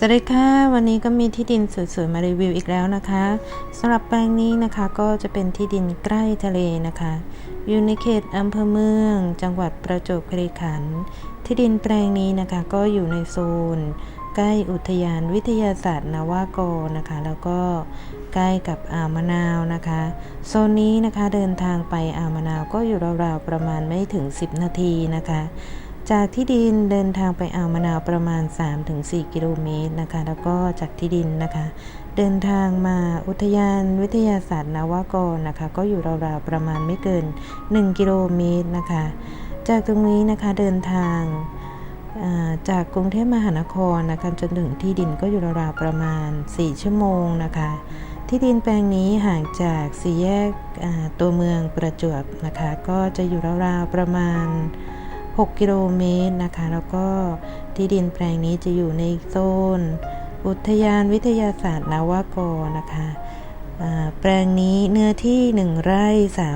สวัสดีค่ะวันนี้ก็มีที่ดินสวยๆมารีวิวอีกแล้วนะคะสำหรับแปลงนี้นะคะก็จะเป็นที่ดินใกล้ทะเลนะคะ อยู่ในเขตอำเภอเมือง จังหวัดประจวบคีรีขันธ์ที่ดินแปลงนี้นะคะก็อยู่ในโซน ใกล้อุทยานวิทยาศาสตร์นาวากรนะคะ แล้วก็ใกล้กับอ่าวมะนาวนะคะ โซนนี้นะคะเดินทางไปอ่าวมะนาวก็อยู่ราวๆประมาณไม่ถึง 10 นาทีนะคะ จากที่ดินเดินทางไปอ่าวมะนาวประมาณ 3-4 กิโลเมตรนะคะ แล้วก็จากที่ดินนะคะ เดินทางมาอุทยานวิทยาศาสตร์นวากรนะคะ ก็อยู่ราวๆประมาณไม่เกิน 1 กิโลเมตรนะคะ จากตรงนี้นะคะเดินทางจากกรุงเทพมหานครนะคะจนถึงที่ดินก็อยู่ราวๆประมาณ 4 ชั่วโมงนะคะ ที่ดินแปลงนี้ห่างจากสี่แยกตัวเมืองประจวบนะคะ ก็จะอยู่ราวๆประมาณ 6 กิโลเมตรนะคะ แล้วก็ที่ดินแปลงนี้จะอยู่ในโซน อุทยานวิทยาศาสตร์นวากรนะคะแปลงนี้เนื้อที่ 1 ไร่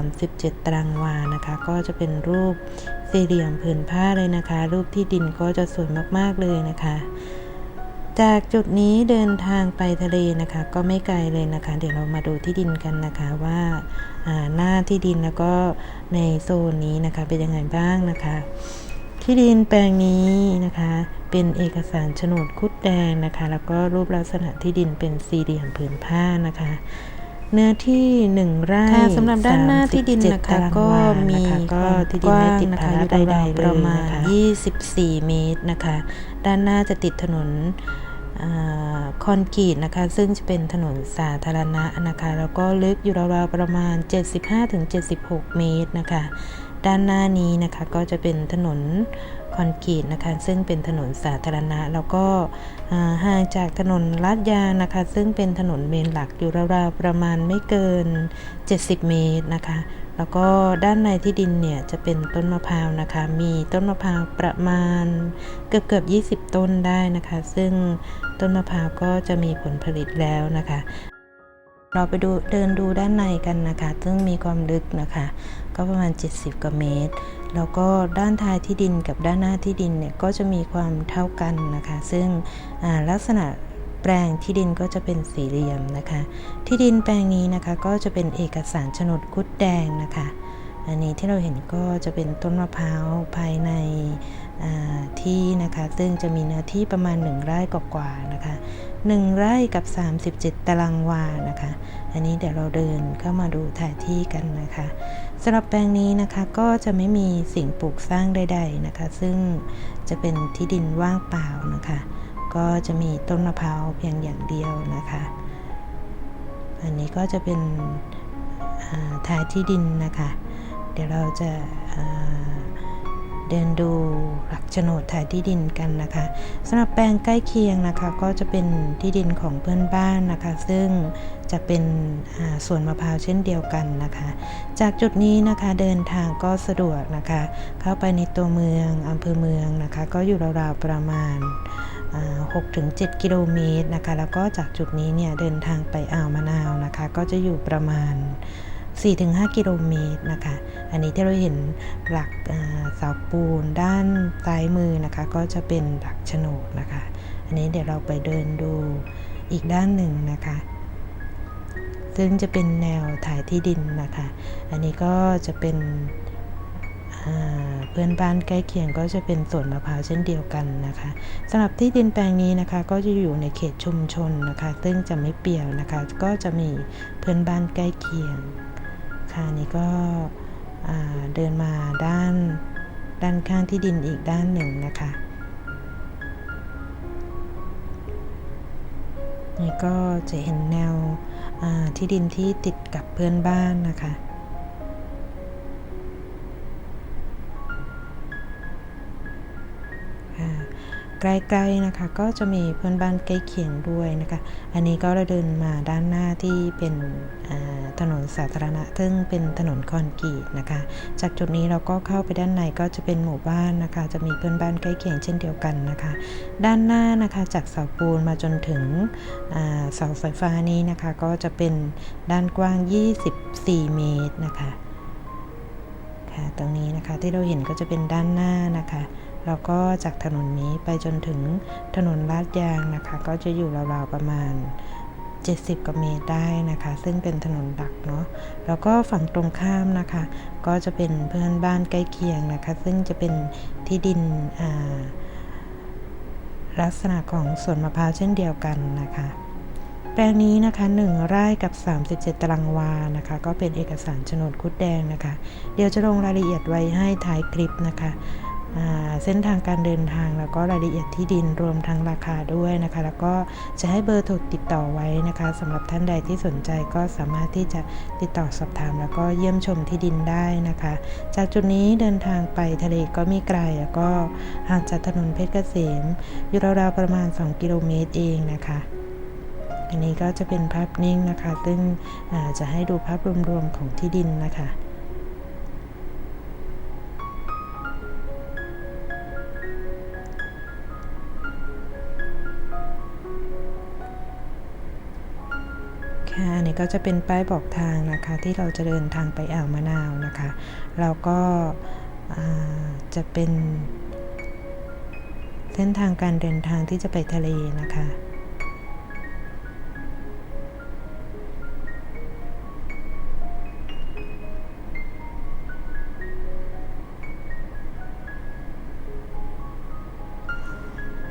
37 ตารางวานะคะ ก็จะเป็นรูปสี่เหลี่ยมผืนผ้าเลยนะคะ รูปที่ดินก็จะสวยมาก ๆ เลยนะคะ จากจุดนี้เดินทางไปทะเลนะคะ ก็ไม่ไกลเลยนะคะ เดี๋ยวเรามาดูที่ดินกันนะคะว่าหน้าที่ดินแล้วก็ในโซนนี้นะคะเป็นยังไงบ้างนะคะ ที่ดินแปลงนี้นะคะ เป็นเอกสารโฉนดคุดแดงนะคะ แล้วก็รูปลักษณะที่ดินเป็นสี่เหลี่ยมผืนผ้านะคะ เนื้อที่หนึ่งไร่ค่ะสำหรับด้านหน้าที่ดิน37นะคะตารางก็วามีนะคะก็ที่ดินไม่ติดภาระใดๆเลยประมาณนะคะ24 เมตรนะคะ ด้านหน้าจะติดถนนอาคอนกรีตนะคะ ซึ่งจะเป็นถนนสาธารณะนะคะ แล้วก็ลึกอยู่ราวๆประมาณ 75-76 เมตรนะคะ ด้านหน้านี้นะคะก็จะเป็นถนนคอนกรีตนะคะ ซึ่งเป็นถนนสาธารณะ แล้วก็ห่างจากถนนลาดยางนะคะ ซึ่งเป็นถนนเมนหลักอยู่ราวๆประมาณไม่เกิน 70 เมตรนะคะ แล้วก็ด้านในที่ดินเนี่ยจะเป็นต้นมะพร้าวนะคะ มีต้นมะพร้าวประมาณเกือบเกือบ 20 ต้นได้นะคะ ซึ่งต้นมะพร้าวก็จะมีผลผลิตแล้วนะคะ เราไปดูเดินดูด้านในกันนะคะ ซึ่งมีความลึกนะคะ ก็ประมาณ 70กว่าเมตร แล้วก็ด้านท้ายที่ดินกับด้านหน้าที่ดินเนี่ยก็จะมีความเท่ากันนะคะ ซึ่งลักษณะแปลงที่ดินก็จะเป็นสี่เหลี่ยมนะคะ ที่ดินแปลงนี้นะคะก็จะเป็นเอกสารโฉนดคุดแดงนะคะ อันนี้ที่เราเห็นก็จะเป็นต้นมะพร้าวภายในที่นะคะ ซึ่งจะมีเนื้อที่ประมาณ 1 ไร่กว่าๆนะคะ 1 ไร่กับ 37 ตารางวานะคะ อันนี้เดี๋ยวเราเดินเข้ามาดูถ่ายที่กันนะคะสำหรับแปลงนี้นะคะก็จะไม่มีสิ่งปลูกสร้างใด ๆนะคะ ซึ่งจะเป็นที่ดินว่างเปล่านะคะ ก็จะมีต้นมะพร้าวเพียงอย่างเดียวนะคะ อันนี้ก็จะเป็นอ่าท้ายที่ดินนะคะ เดี๋ยวเราจะเดินดูหลักโฉนดถ่ายที่ดินกันนะคะสำหรับแปลงใกล้เคียงนะคะ ก็จะเป็นที่ดินของเพื่อนบ้านนะคะ ซึ่งจะเป็นสวนมะพร้าวเช่นเดียวกันนะคะ จากจุดนี้นะคะเดินทางก็สะดวกนะคะ เข้าไปในตัวเมืองอำเภอเมืองนะคะ ก็อยู่ราวๆประมาณ6-7 กิโลเมตรนะคะ แล้วก็จากจุดนี้เนี่ยเดินทางไปอ่าวมะนาวนะคะ ก็จะอยู่ประมาณ 4-5 กิโลเมตรนะคะ อันนี้ที่เราเห็นหลักเสาปูนด้านซ้ายมือนะคะ ก็จะเป็นหลักโฉนดนะคะ อันนี้เดี๋ยวเราไปเดินดูอีกด้านหนึ่งนะคะ ซึ่งจะเป็นแนวถ่ายที่ดินนะคะ อันนี้ก็จะเป็นเพื่อนบ้านใกล้เคียงก็จะเป็นสวนมะพร้าวเช่นเดียวกันนะคะสำหรับที่ดินแปลงนี้นะคะ ก็จะอยู่ในเขตชุมชนนะคะ ซึ่งจะไม่เปี่ยวนะคะ ก็จะมีเพื่อนบ้านใกล้เคียง ค่ะนี่ก็เดินมาด้านด้านข้างที่ดินอีกด้านหนึ่งนะคะ นี่ก็จะเห็นแนวที่ดินที่ติดกับเพื่อนบ้านนะคะ ใกล้ๆนะคะ ก็จะมีเพื่อนบ้านใกล้เคียงด้วยนะคะ อันนี้ก็เราเดินมาด้านหน้าที่เป็นถนนสาธารณะซึ่งเป็นถนนคอนกรีตนะคะ จากจุดนี้เราก็เข้าไปด้านในก็จะเป็นหมู่บ้านนะคะ จะมีเพื่อนบ้านใกล้เคียงเช่นเดียวกันนะคะ ด้านหน้านะคะจากเสาปูนมาจนถึงอ่าเสาไฟฟ้านี้นะคะ ก็จะเป็นด้านกว้าง 24 เมตรนะคะค่ะตรงนี้นะคะที่เราเห็นก็จะเป็นด้านหน้านะคะ แล้วก็จากถนนนี้ไปจนถึงถนนลาดยางนะคะ ก็จะอยู่ราวๆประมาณ 70กว่าเมตรได้นะคะ ซึ่งเป็นถนนหลักเนาะแล้วก็ฝั่งตรงข้ามนะคะ ก็จะเป็นเพื่อนบ้านใกล้เคียงนะคะ ซึ่งจะเป็นที่ดินลักษณะของสวนมะพร้าวเช่นเดียวกันนะคะแปลงนี้นะคะ1ไร่กับ 37 ตารางวานะคะ ก็เป็นเอกสารโฉนดคุดแดงนะคะ เดี๋ยวจะลงรายละเอียดไว้ให้ท้ายคลิปนะคะ เส้นทางการเดินทางแล้วก็รายละเอียดที่ดินรวมทั้งราคาด้วยนะคะ แล้วก็จะให้เบอร์โทรติดต่อไว้นะคะสำหรับท่านใดที่สนใจก็สามารถที่จะติดต่อสอบถาม แล้วก็เยี่ยมชมที่ดินได้นะคะ จากจุดนี้เดินทางไปทะเลก็ไม่ไกลแล้วก็ห่างจากถนนเพชรเกษมอยู่ราวๆประมาณ 2 กิโลเมตรเองนะคะอันนี้ก็จะเป็นภาพนิ่งนะคะ ซึ่งจะให้ดูภาพรวมๆของที่ดินนะคะ ค่ะนี่ก็จะเป็นป้ายบอกทางนะคะ ที่เราจะเดินทางไปอ่าวมะนาวนะคะแล้วก็จะเป็นเส้นทางการเดินทางที่จะไปทะเลนะคะ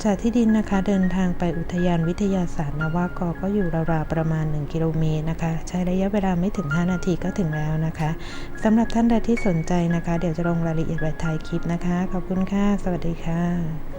จากที่ดินนะคะเดินทางไปอุทยานวิทยาศาสตร์นวากอก็อยู่ราวๆประมาณ 1 กิโลเมตรนะคะ ใช้ระยะเวลาไม่ถึง 5 นาทีก็ถึงแล้วนะคะสำหรับท่านใดที่สนใจนะคะ เดี๋ยวจะลงรายละเอียดไว้ท้ายคลิปนะคะ ขอบคุณค่ะ สวัสดีค่ะ